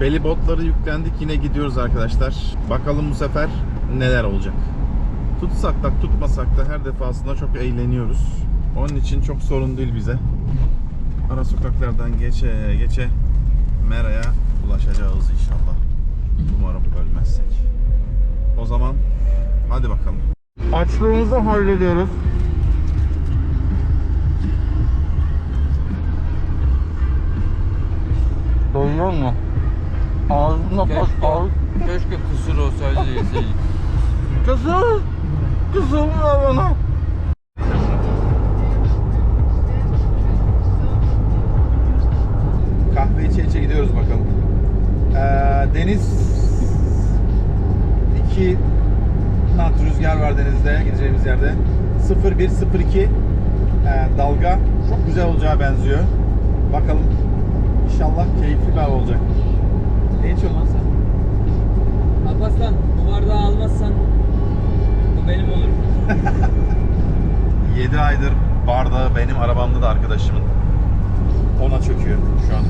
Beli botları yüklendik yine gidiyoruz arkadaşlar. Bakalım bu sefer neler olacak. Tutsak da tutmasak da her defasında çok eğleniyoruz. Onun için çok sorun değil bize. Ara sokaklardan geçe geçe Mera'ya ulaşacağız inşallah. Umarım ölmezsek. O zaman hadi bakalım. Açlığımızı hallediyoruz. Doyuyor mu? Ağzına bas ağız. Keşke, kısır olsaydı da yeseydik. Kızım! Kızım ver bana. Kahve içe içe gidiyoruz bakalım. Ee, deniz 2 knot rüzgar var denizde gideceğimiz yerde. 0102 ee, dalga çok güzel olacağı benziyor. Bakalım. İnşallah keyifli bir hava olacak. Ne içiyorsun lan sen? Alparslan bu bardağı almazsan bu benim olur. 7 aydır bardağı benim arabamda da arkadaşımın. Ona çöküyor şu an.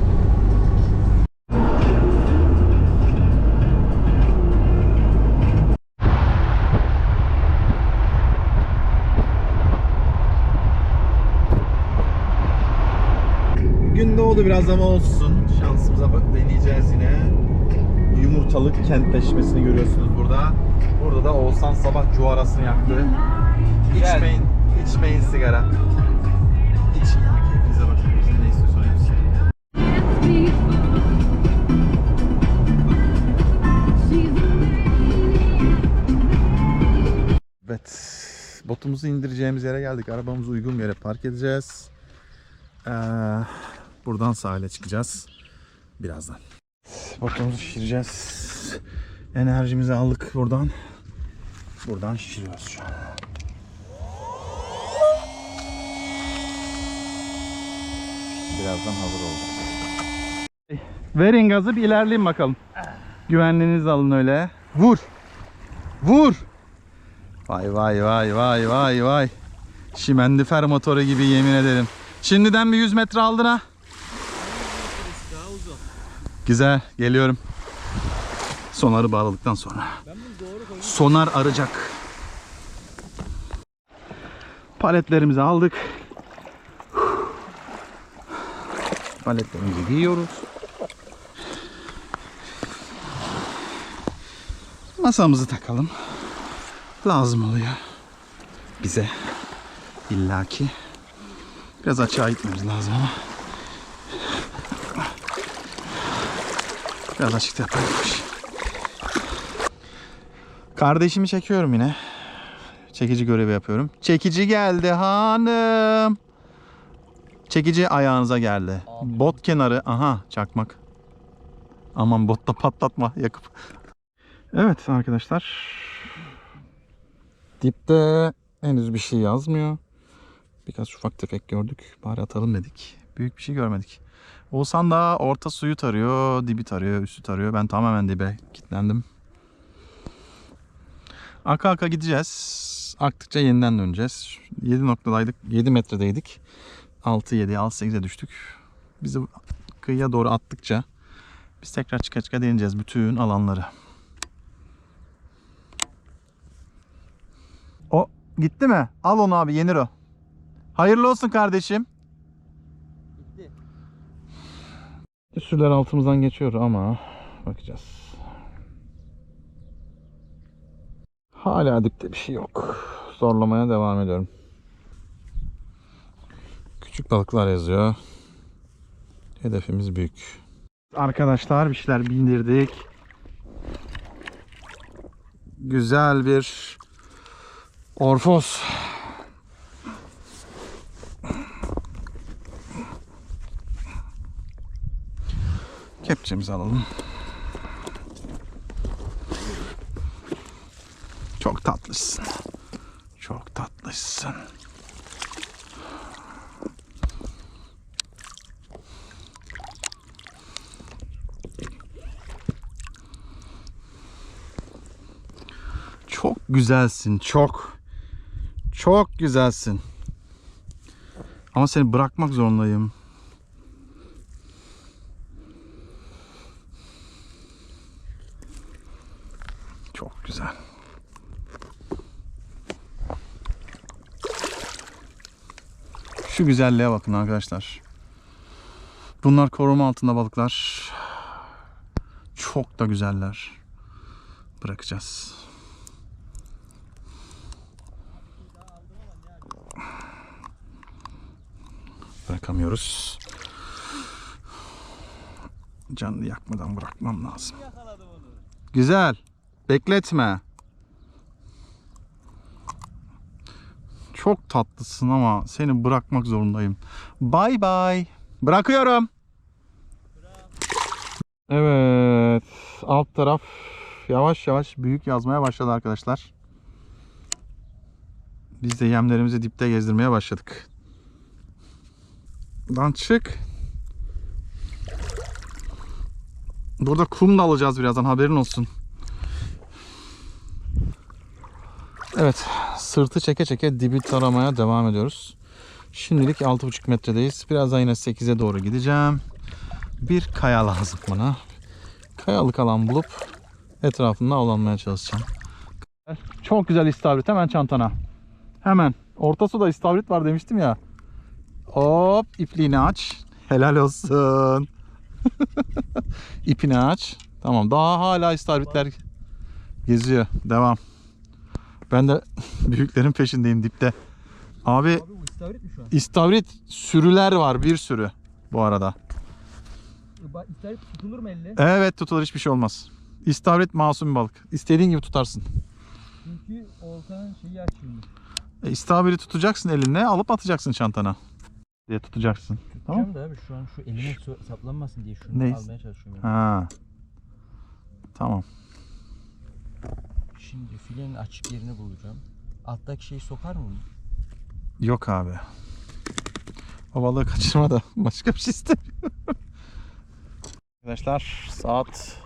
Gün doğdu biraz ama olsun. Şansımıza deneyeceğiz yine. Yumurtalık kentleşmesini görüyorsunuz burada. Burada da Oğuzhan sabah cuvarasını yaktı. Gel. İçmeyin, içmeyin sigara. İçin ya, keyfinize bakın. Ne istiyorsanız yapın. Evet, botumuzu indireceğimiz yere geldik. Arabamızı uygun bir yere park edeceğiz. Ee, buradan sahile çıkacağız birazdan. Botumuzu şişireceğiz. Enerjimizi aldık buradan. Buradan şişiriyoruz şu an. Birazdan hazır olacak. Verin gazı bir ilerleyin bakalım. Güvenliğinizi alın öyle. Vur. Vur. Vay vay vay vay vay vay. Şimendifer motoru gibi yemin ederim. Şimdiden bir 100 metre aldın ha. Güzel geliyorum. Sonarı bağladıktan sonra. Sonar arayacak. Paletlerimizi aldık. Paletlerimizi giyiyoruz. Masamızı takalım. Lazım oluyor. Bize. illaki. Biraz açığa gitmemiz lazım ama. Biraz açıkta yapalım. Kardeşimi çekiyorum yine. Çekici görevi yapıyorum. Çekici geldi hanım. Çekici ayağınıza geldi. Bot kenarı. Aha çakmak. Aman botta patlatma yakıp. Evet arkadaşlar. Dipte henüz bir şey yazmıyor. Birkaç ufak tefek gördük. Bari atalım dedik. Büyük bir şey görmedik. Oğuzhan da orta suyu tarıyor, dibi tarıyor, üstü tarıyor. Ben tamamen dibe kilitlendim. Aka aka gideceğiz. Aktıkça yeniden döneceğiz. 7 noktadaydık, 7 metredeydik. 6 7 6 8'e düştük. Bizi kıyıya doğru attıkça biz tekrar çıka çıka deneyeceğiz bütün alanları. O gitti mi? Al onu abi yenir o. Hayırlı olsun kardeşim. Gitti. Sürüler altımızdan geçiyor ama bakacağız. Hala dipte bir şey yok. Zorlamaya devam ediyorum. Küçük balıklar yazıyor. Hedefimiz büyük. Arkadaşlar bir şeyler bindirdik. Güzel bir orfos. Kepçemizi alalım. Çok tatlısın. Çok tatlısın. Çok güzelsin, çok. Çok güzelsin. Ama seni bırakmak zorundayım. Çok güzel. Şu güzelliğe bakın arkadaşlar. Bunlar koruma altında balıklar. Çok da güzeller. Bırakacağız. Bırakamıyoruz. Canlı yakmadan bırakmam lazım. Güzel. Bekletme. Çok tatlısın ama seni bırakmak zorundayım. Bay bay. Bırakıyorum. Evet. Alt taraf yavaş yavaş büyük yazmaya başladı arkadaşlar. Biz de yemlerimizi dipte gezdirmeye başladık. Lan çık. Burada kum da alacağız birazdan haberin olsun. Evet sırtı çeke çeke dibi taramaya devam ediyoruz. Şimdilik 6,5 metredeyiz. Birazdan yine 8'e doğru gideceğim. Bir kaya lazım bana. Kayalık alan bulup etrafında avlanmaya çalışacağım. Çok güzel istavrit hemen çantana. Hemen. Orta suda istavrit var demiştim ya. Hop ipliğini aç. Helal olsun. İpini aç. Tamam daha hala istavritler geziyor. Devam. Ben de büyüklerin peşindeyim dipte. Abi Abi bu istavrit mi şu an? istavrit sürüler var bir sürü bu arada. Bak istavrit tutulur mu elle? Evet tutulur hiçbir şey olmaz. İstavrit masum bir balık. İstediğin gibi tutarsın. Çünkü oltanın şeyi aç şimdi. E, istavriti tutacaksın eline alıp atacaksın çantana. Diye tutacaksın. Tamam. Tutacağım da abi şu an şu elime su- saplanmasın diye şunu Ne? almaya çalışıyorum. Yani. Ha. Tamam. Şimdi filenin açık yerini bulacağım. Alttaki şeyi sokar mı? Yok abi. O balığı kaçırma da başka bir şey istemiyorum. Arkadaşlar saat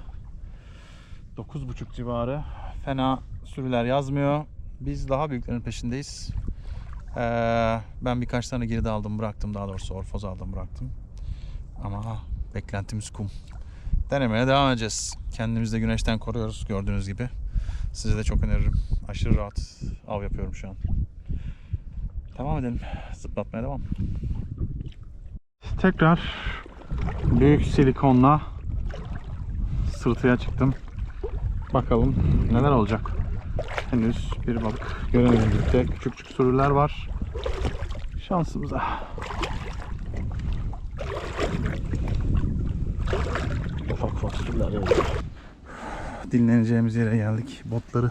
9.30 civarı. Fena sürüler yazmıyor. Biz daha büyüklerin peşindeyiz. Ee, ben birkaç tane geride aldım bıraktım. Daha doğrusu orfoz aldım bıraktım. Ama beklentimiz kum. Denemeye devam edeceğiz. Kendimizi de güneşten koruyoruz gördüğünüz gibi. Size de çok öneririm. Aşırı rahat av yapıyorum şu an. Devam edelim. Zıplatmaya devam. Tekrar büyük silikonla sırtıya çıktım. Bakalım neler olacak. Henüz bir balık göremedim birlikte. Küçük küçük sürüler var. Şansımıza. Ufak ufak sürüler yok. Dinleneceğimiz yere geldik. Botları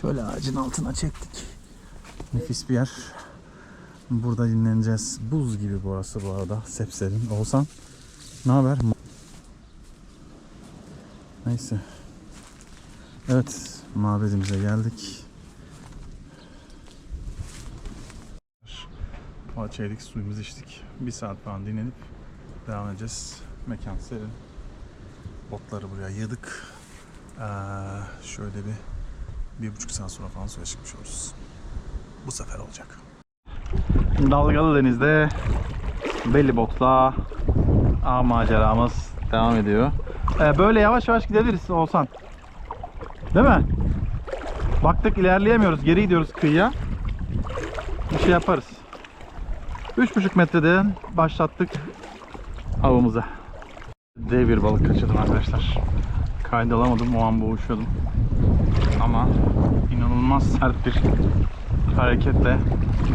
şöyle ağacın altına çektik. Nefis bir yer. Burada dinleneceğiz. Buz gibi burası bu arada. Sepserin. Olsan ne haber? Neyse. Evet. Mabedimize geldik. Yedik, suyumuzu içtik. Bir saat falan dinlenip devam edeceğiz. Mekan serin. Botları buraya yığdık. Ee, şöyle bir bir buçuk saat sonra falan suya çıkmış oluruz. Bu sefer olacak. Dalgalı denizde belli botla av maceramız devam ediyor. Ee, böyle yavaş yavaş gidebiliriz Olsan. Değil mi? Baktık ilerleyemiyoruz. Geri gidiyoruz kıyıya. Bir şey yaparız. 3,5 metreden başlattık avımıza. Dev bir balık kaçırdım arkadaşlar. Kaydalamadım o an boğuşuyordum. Ama inanılmaz sert bir hareketle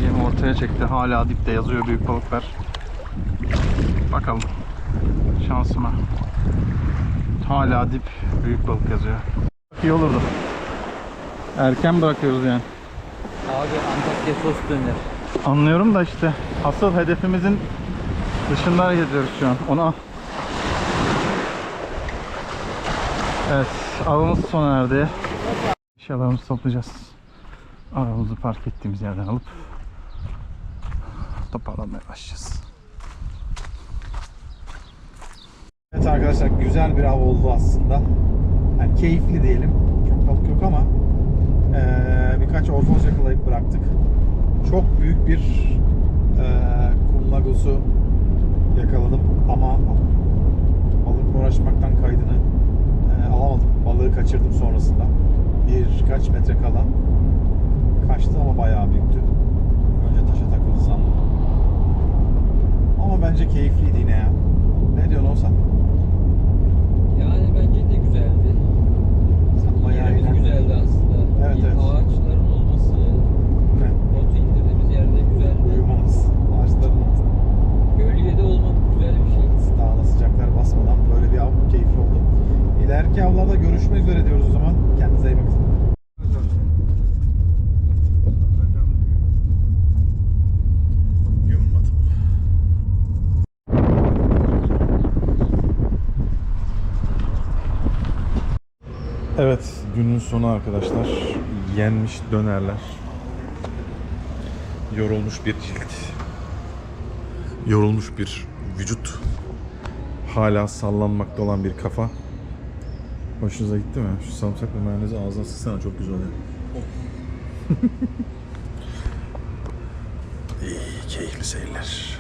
yemi ortaya çekti. Hala dipte yazıyor büyük balıklar. Bakalım şansıma. Hala dip büyük balık yazıyor. İyi olurdu. Erken bırakıyoruz yani. Abi Antakya sos döner. Anlıyorum da işte asıl hedefimizin dışında hareket ediyoruz şu an. Ona Evet, avımız sona erdi. Eşyalarımızı toplayacağız. Arabamızı park ettiğimiz yerden alıp toparlanmaya başlayacağız. Evet arkadaşlar güzel bir av oldu aslında. Yani keyifli diyelim. Çok balık yok ama eee, birkaç orfoz yakalayıp bıraktık. Çok büyük bir eee kum yakaladım ama balıkla uğraşmaktan kaydını eee, alamadım. Balığı kaçırdım sonrasında. birkaç metre kala kaçtı ama bayağı büyüktü. Önce taşa takıldı sandım. Ama bence keyifliydi yine ya. Ne diyorsun Oğuzhan? Yani bence de güzeldi. Sen bayağı Yerimiz eğlendin. güzeldi aslında. Evet, Bir evet. Ağaçların olması, Ne? botu indirdiğimiz yerde güzeldi. Uyumamız, ağaçların olması. Gölgede olmak güzel bir şey. Daha da sıcaklar basmadan böyle bir av keyifli oldu. Avlarda görüşmek üzere diyoruz o zaman. Kendinize iyi bakın. Evet, günün sonu arkadaşlar. Yenmiş dönerler. Yorulmuş bir cilt. Yorulmuş bir vücut. Hala sallanmakta olan bir kafa. Hoşunuza gitti mi? Şu sarımsaklı mayonezi ağzına sıksana çok güzel oluyor. İyi, keyifli seyirler.